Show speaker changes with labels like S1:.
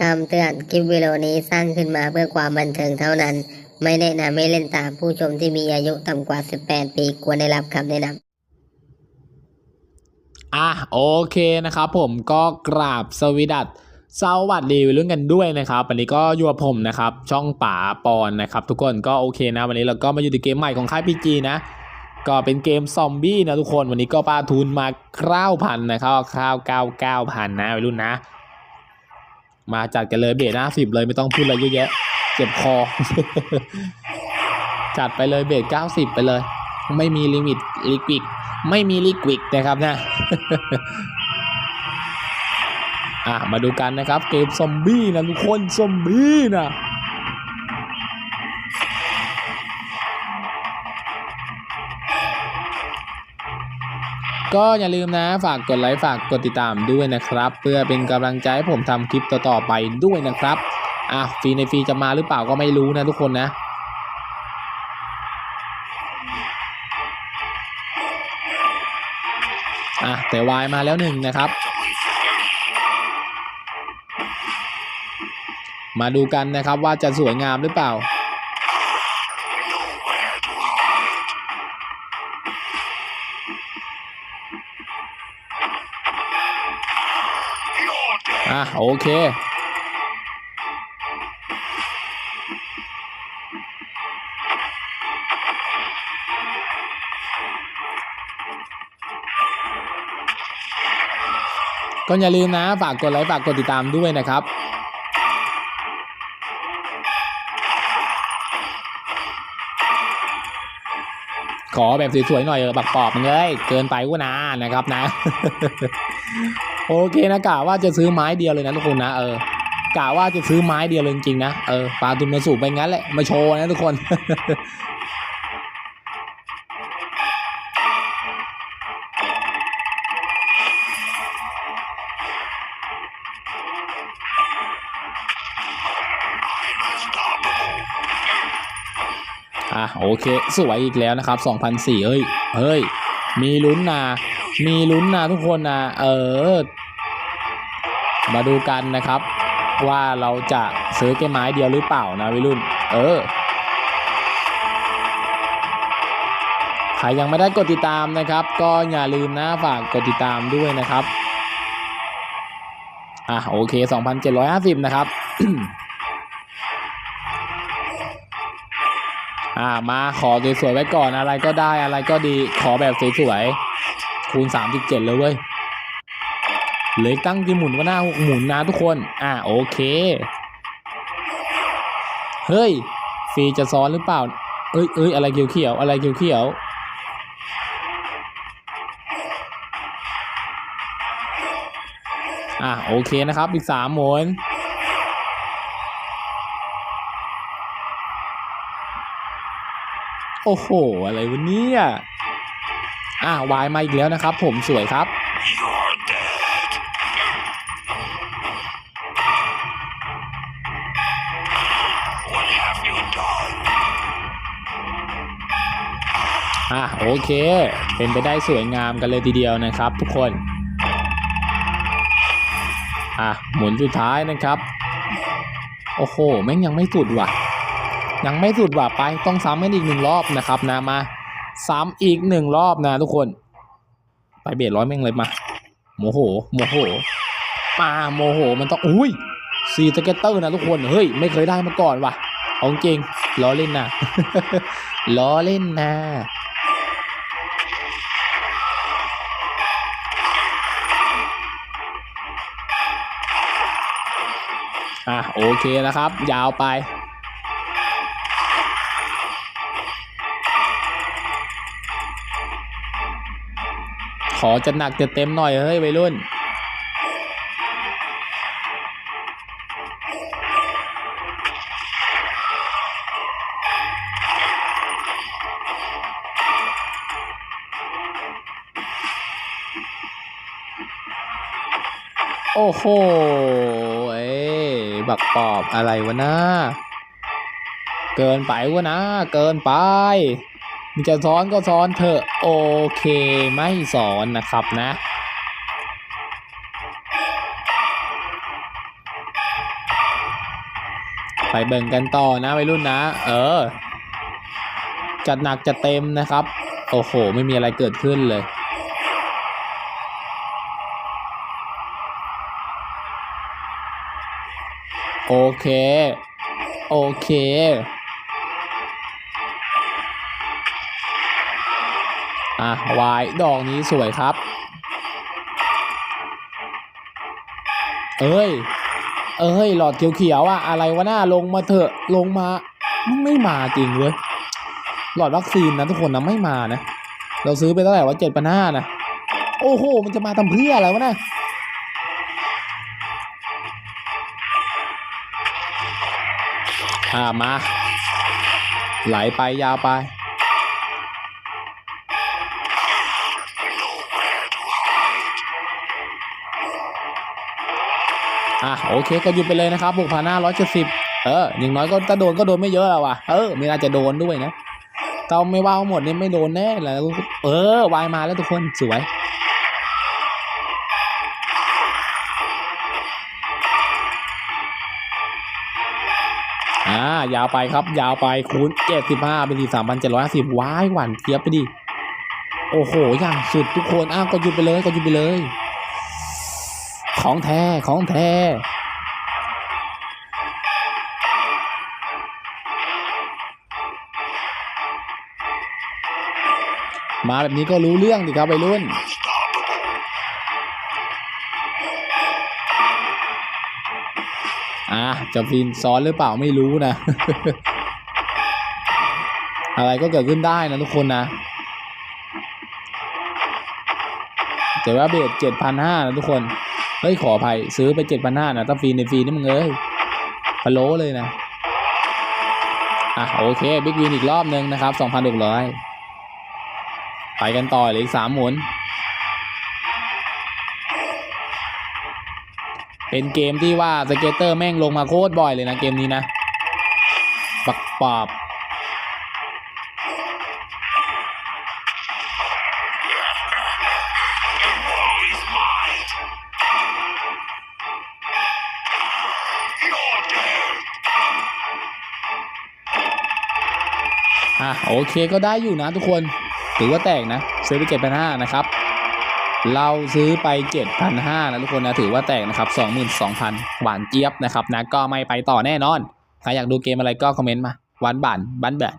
S1: คำเตือนคลิปวิดีโอนี้สร้างขึ้นมาเพื่อความบันเทิงเท่านั้น ไม่แนะนำให้เล่นตามผู้ชมที่มีอายุต่ำกว่า 18 ปีควรได้รับคำแนะนำ
S2: อะโอเคนะครับผมก็กราบสวีดัตสวัสดีวัยรุ่นกันด้วยนะครับวันนี้ก็อยู่กับผมนะครับ ช่องป๋าปอนนะครับ ทุกคนก็โอเคนะ วันนี้เราก็มาอยู่ในเกมใหม่ของค่ายพีจีนะ ก็เป็นเกมซอมบี้นะทุกคนวันนี้ก็ปาทุนมาคร่าวพันนะครับคร่าวเก้าเก้าพันนะวัยรุ่นนะ มาจัดกันเลยเบสหน้าสิบเลยไม่ต้องพูดอะไรเยอะแยะ เจ็บคอ จัดไปเลยเบสเก้าสิบไปเลย ไม่มีลิมิตลิควิดไม่มีลิควิดนะครับนะอะมาดูกันนะครับ เกมซอมบี้นะทุกคนซอมบี้นะ ก็อย่าลืมนะฝากกดไลค์ฝากกดติดตามด้วยนะครับ เพื่อเป็นกำลังใจให้ผมทำคลิปต่อๆไปด้วยนะครับอะฟรีในฟรีจะมาหรือเปล่าก็ไม่รู้นะทุกคนนะอะแต่วายมาแล้วหนึ่งนะครับ มาดูกันนะครับว่าจะสวยงามหรือเปล่า อะโอเคก็อย่าลืมนะ ฝากกดไลค์ฝากกดติดตามด้วยนะครับ ขอแบบสวยๆหน่อยเออบักปอบมึงเอ้ยเกินไปกูนะนะครับนะ โอเคนะกะว่าจะซื้อไม้เดียวเลยนะทุกคนนะเออกะว่าจะซื้อไม้เดียวเลยจริงๆนะเออปลาตุนมาสูบไปงั้นแหละมาโชว์นะทุกคนอะโอเค สวยอีกแล้วนะครับ 2004 เอ้ย เฮ้ย มีลุ้นนะ มีลุ้นนะทุกคนนะเออ มาดูกันนะครับ ว่าเราจะซื้อแค่ไม้เดียวหรือเปล่านะวิรุ่น เออใครยังไม่ได้กดติดตามนะครับ ก็อย่าลืมนะฝากกดติดตามด้วยนะครับอะโอเค 2,750 นะครับ อ่ามาขอสวยๆไว้ก่อนอะไรก็ได้อะไรก็ดีขอแบบสวยๆ คูณ 37 เลยเว้ยเหลยตั้งที่หมุนว่าหน้าหมุนนะทุกคน อ่าโอเค เฮ้ยฟรีจะซ้อนหรือเปล่า เอ้ยเอ้ยอะไรเขียวๆอะไรเขียวๆอะโอเคนะครับอีกสามหมุนโอ้โห อะไรวะเนี่ย อะวายมาอีกแล้วนะครับ ผมสวยครับ อะโอเค เป็นไปได้สวยงามกันเลยทีเดียวนะครับ ทุกคน อะหมุนสุดท้ายนะครับ โอ้โหแม่งยังไม่สุดว่ะ ยังไม่สุดว่ะไปต้องซ้ำกันอีกหนึ่งรอบนะครับนะมา ซ้ำอีกหนึ่งรอบนะทุกคน ไปเบียดร้อยแม่งเลยมา โมโห โมโห มาโมโห มันต้อง อุ้ยซีตเกตเตอร์นะทุกคน เฮ้ย ไม่เคยได้มาก่อนว่ะเอาจริง ล้อเล่นนะ ล้อเล่นนะอะโอเคนะครับ ยาวไป ขอจะหนักจะเต็มหน่อย เฮ้ยวัยรุ่น โอ้โห เอ้บักปอบอะไรวะนะ เกินไปวะนะ เกินไป มึงจะซ้อนก็ซ้อนเถอะโอเคไม่สอนนะครับนะไปเบิ่งกันต่อนะวัยรุ่นนะ เออ จัดหนักจัดเต็มนะครับ โอ้โห ไม่มีอะไรเกิดขึ้นเลย โอเค โอเค อะวายดอกนี้สวยครับ เอ้ย เอ้ย หลอดเขียวๆอะอะไรวะหน้าลงมาเถอะลงมามันไม่มาจริงเว้ยหลอดวัคซีนนะทุกคนนะไม่มานะ เราซื้อไปเท่าไหร่วะเจ็ดพันห้านะ โอ้โห มันจะมาทำเพื่ออะไรวะนะอ่ามา ไหลไปยาวไป อะโอเคก็หยุดไปเลยนะครับบวกพันห้าร้อยเจ็ดสิบเอออย่างน้อยก็ถ้าโดนก็โดนไม่เยอะอะว่ะเออไม่น่าจะโดนด้วยนะเตาไม่ว่าวหมดเนี่ยไม่โดนแน่แหละเออวายมาแล้วทุกคนสวยอ่ายาวไปครับ ยาวไปคูณเจ็ดสิบห้าเป็นสี่สามพันเจ็ดร้อยห้าสิบว้ายหวานเจี๊ยบไปดิโอ้โหอย่างสุดทุกคนอ้าวก็หยุดไปเลยก็หยุดไปเลย ของแท้ของแท้มาแบบนี้ก็รู้เรื่องดิครับวัยรุ่น อะ จะฟินซ้อนหรือเปล่าไม่รู้นะ อะไรก็เกิดขึ้นได้นะทุกคนนะ แต่ว่าเบสเจ็ดพันห้านะทุกคน เฮ้ยขออภัยซื้อไปเจ็ดพันห้านะถ้าฟรีในฟรีนี่มึงเอ้ยพะโล้เลยนะ อะโอเคบิ๊กวินอีกรอบหนึ่งนะครับสองพันหกร้อยไปกันต่อเหลยอีกสามหมุน เป็นเกมที่ว่าสเกตเตอร์แม่งลงมาโคตรบ่อยเลยนะเกมนี้นะปักปอบ อะโอเคก็ได้อยู่นะทุกคน ถือว่าแตกนะ ซื้อไปเจ็ดพันห้านะครับ เราซื้อไปเจ็ดพันห้านะทุกคนนะ ถือว่าแตกนะครับสองหมื่นสองพันหวานเจี๊ยบนะครับนะ ก็ไม่ไปต่อแน่นอน ใครอยากดูเกมอะไรก็คอมเมนต์มา วันบานบันแบบ